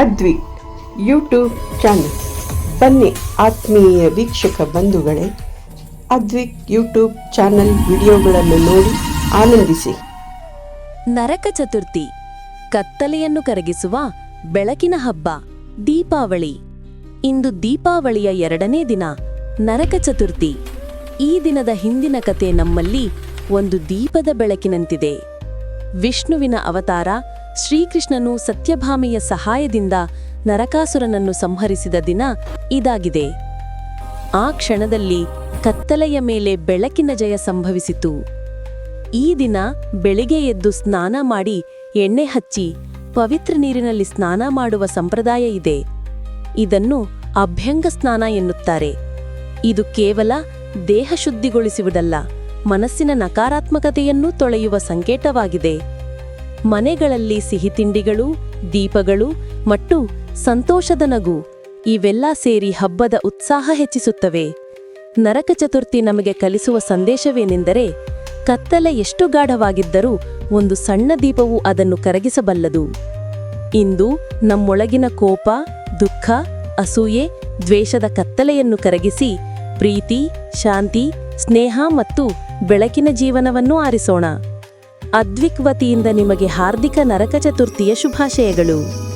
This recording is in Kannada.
Advik YouTube channel. ಬನ್ನಿ ಆತ್ಮೀಯ ವೀಕ್ಷಕ ಬಂಧುಗಳೇ, ಅದ್ವಿಕ್ ಯೂಟ್ಯೂಬ್ ಚಾನಲ್ ವಿಡಿಯೋಗಳನ್ನು ನೋಡಿ ಆನಂದಿಸಿ. ನರಕ ಚತುರ್ಥಿ, ಕತ್ತಲೆಯನ್ನು ಕರಗಿಸುವ ಬೆಳಕಿನ ಹಬ್ಬ, ದೀಪಾವಳಿ. ಇಂದು ದೀಪಾವಳಿಯ ಎರಡನೇ ದಿನ, ನರಕ ಚತುರ್ಥಿ. ಈ ದಿನದ ಹಿಂದಿನ ಕತೆ ನಮ್ಮಲ್ಲಿ ಒಂದು ದೀಪದ ಬೆಳಕಿನಂತಿದೆ. ವಿಷ್ಣುವಿನ ಅವತಾರ ಶ್ರೀಕೃಷ್ಣನು ಸತ್ಯಭಾಮೆಯ ಸಹಾಯದಿಂದ ನರಕಾಸುರನನ್ನು ಸಂಹರಿಸಿದ ದಿನ ಇದಾಗಿದೆ. ಆ ಕ್ಷಣದಲ್ಲಿ ಕತ್ತಲೆಯ ಮೇಲೆ ಬೆಳಕಿನ ಜಯ ಸಂಭವಿಸಿತು. ಈ ದಿನ ಬೆಳಿಗ್ಗೆ ಎದ್ದು ಸ್ನಾನ ಮಾಡಿ ಎಣ್ಣೆ ಹಚ್ಚಿ ಪವಿತ್ರ ನೀರಿನಲ್ಲಿ ಸ್ನಾನ ಮಾಡುವ ಸಂಪ್ರದಾಯ ಇದೆ. ಇದನ್ನು ಅಭ್ಯಂಗ ಸ್ನಾನ ಎನ್ನುತ್ತಾರೆ. ಇದು ಕೇವಲ ದೇಹ ಶುದ್ಧಿಗೊಳಿಸುವುದಲ್ಲ ಮನಸ್ಸಿನ ನಕಾರಾತ್ಮಕತೆಯನ್ನೂ ತೊಳೆಯುವ ಸಂಕೇತವಾಗಿದೆ. ಮನೆಗಳಲ್ಲಿ ಸಿಹಿ ತಿಂಡಿಗಳು, ದೀಪಗಳು ಮತ್ತು ಸಂತೋಷದ ನಗು ಇವೆಲ್ಲ ಸೇರಿ ಹಬ್ಬದ ಉತ್ಸಾಹ ಹೆಚ್ಚಿಸುತ್ತವೆ. ನರಕ ಚತುರ್ಥಿ ನಮಗೆ ಕಲಿಸುವ ಸಂದೇಶವೇನೆಂದರೆ, ಕತ್ತಲೆ ಎಷ್ಟು ಗಾಢವಾಗಿದ್ದರೂ ಒಂದು ಸಣ್ಣ ದೀಪವು ಅದನ್ನು ಕರಗಿಸಬಲ್ಲದು. ಇಂದು ನಮ್ಮೊಳಗಿನ ಕೋಪ, ದುಃಖ, ಅಸೂಯೆ, ದ್ವೇಷದ ಕತ್ತಲೆಯನ್ನು ಕರಗಿಸಿ ಪ್ರೀತಿ, ಶಾಂತಿ, ಸ್ನೇಹ ಮತ್ತು ಬೆಳಕಿನ ಜೀವನವನ್ನು ಆರಿಸೋಣ. ಅದ್ವಿಕ್ ವತಿಯಿಂದ ನಿಮಗೆ ಹಾರ್ದಿಕ ನರಕ ಚತುರ್ಥಿಯ ಶುಭಾಶಯಗಳು.